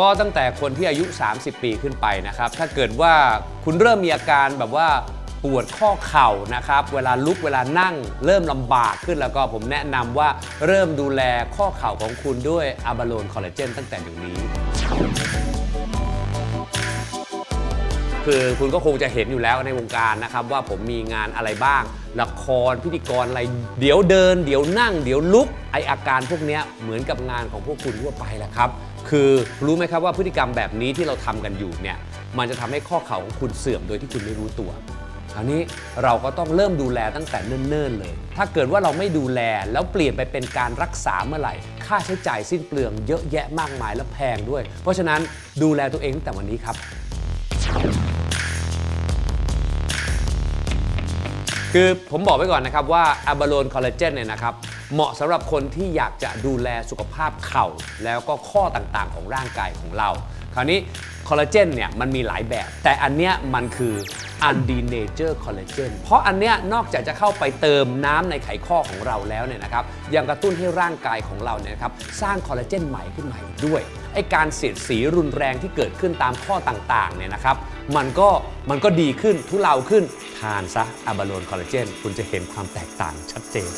ก็ตั้งแต่คนที่อายุ 30 ปีขึ้นไปนะครับ ถ้าเกิดว่าคุณเริ่มมีอาการแบบว่าปวดข้อเข่านะครับ เวลาลุกเวลานั่ง เริ่มลำบากขึ้นแล้วก็ผมแนะนำว่าเริ่มดูแลข้อเข่าของคุณด้วยอะบาโลนคอลลาเจนตั้งแต่เดี๋ยวนี้ คือคุณก็คงจะเห็นอยู่แล้วในวงการนะครับว่าผมมีงานอะไรบ้าง ละครพิธีกรอะไร เดี๋ยวเดิน เดี๋ยวนั่ง เดี๋ยวลุก ไออาการพวกเนี้ยเหมือนกับงานของพวกคุณทั่วไปแหละครับ คือรู้ไหมครับว่าพฤติกรรมแบบนี้ที่เราทำกันอยู่เนี่ยมันจะทำให้ข้อเข่าของคุณเสื่อมโดยที่คุณไม่รู้ตัวคราวนี้เราก็ต้องเริ่มดูแลตั้งแต่เนิ่นๆเลย ถ้าเกิดว่าเราไม่ดูแลแล้วเปลี่ยนไปเป็นการรักษาเมื่อไหร่ ค่าใช้จ่ายสิ้นเปลืองเยอะแยะมากมายและแพงด้วย เพราะฉะนั้นดูแลตัวเองตั้งแต่วันนี้ครับ คือผมบอกไว้ก่อนนะครับว่าอะบาโลนคอลลาเจนเนี่ยนะครับเหมาะสำหรับคนที่อยากจะดูแลสุขภาพเข่า แล้วก็ข้อต่างๆ ของร่างกายของเรา คราวนี้คอลลาเจนเนี่ยมันมีหลายแบบ แต่อันเนี้ยมันคืออันดีเนเจอร์คอลลาเจนเพราะอันเนี้ยนอกจากจะเข้าไปเติมน้ำในไขข้อของเราแล้วเนี่ยนะครับยังกระตุ้นให้ร่างกายของเราเนี่ยนะครับสร้างคอลลาเจนใหม่ขึ้นมาอีกด้วยไอการเสียดสีรุนแรงที่เกิดขึ้นตามข้อต่างๆเนี่ยนะครับมันก็มันก็ดีขึ้นทุเลาขึ้น ทานซะอะบาโลนคอลลาเจนคุณจะเห็นความแตกต่างชัดเจน